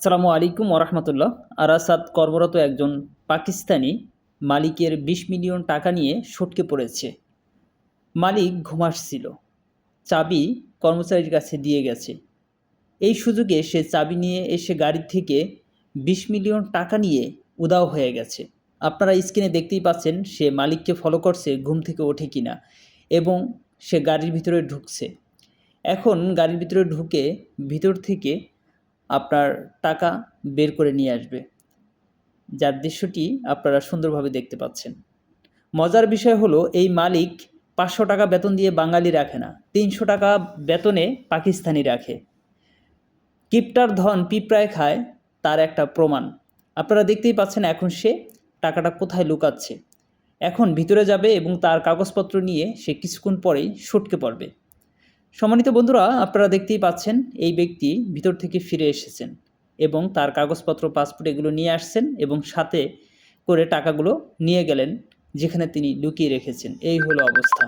আসসালামু আলাইকুম ওরহমতুল্লাহ। আরাসাদ কর্মরত একজন পাকিস্তানি মালিকের বিশ মিলিয়ন টাকা নিয়ে সটকে পড়েছে। মালিক ঘুমাসছিল। চাবি কর্মচারীর কাছে দিয়ে গেছে। এই সুযোগে সে চাবি নিয়ে এসে গাড়ি থেকে বিশ মিলিয়ন টাকা নিয়ে উদাও হয়ে গেছে। আপনারা স্ক্রিনে দেখতেই পাচ্ছেন, সে মালিককে ফলো করছে, ঘুম থেকে ওঠে কিনা এবং সে গাড়ির ভিতরে ঢুকছে। এখন গাড়ির ভিতরে ঢুকে ভিতর থেকে আপনার টাকা বের করে নিয়ে আসবে। যার দৃশ্যটি আপনারা সুন্দরভাবে দেখতে পাচ্ছেন। মজার বিষয় হলো, এই মালিক পাঁচশো টাকা বেতন দিয়ে বাঙালি রাখে না, তিনশো টাকা বেতনে পাকিস্তানি রাখে। কিপটার ধন পিঁপড়ায় খায়, তার একটা প্রমাণ। আপনারা দেখতেই পাচ্ছেন এখন সে টাকাটা কোথায় লুকাচ্ছে। এখন ভিতরে যাবে এবং তার কাগজপত্র নিয়ে সে কিছুক্ষণ পরেই সটকে পড়বে। সম্মানিত বন্ধুরা, আপনারা দেখতেই পাচ্ছেন এই ব্যক্তি ভিতর থেকে ফিরে এসেছেন এবং তার কাগজপত্র, পাসপোর্ট এগুলো নিয়ে আসছেন এবং সাথে করে টাকাগুলো নিয়ে গেলেন যেখানে তিনি লুকিয়ে রেখেছেন। এই হলো অবস্থা।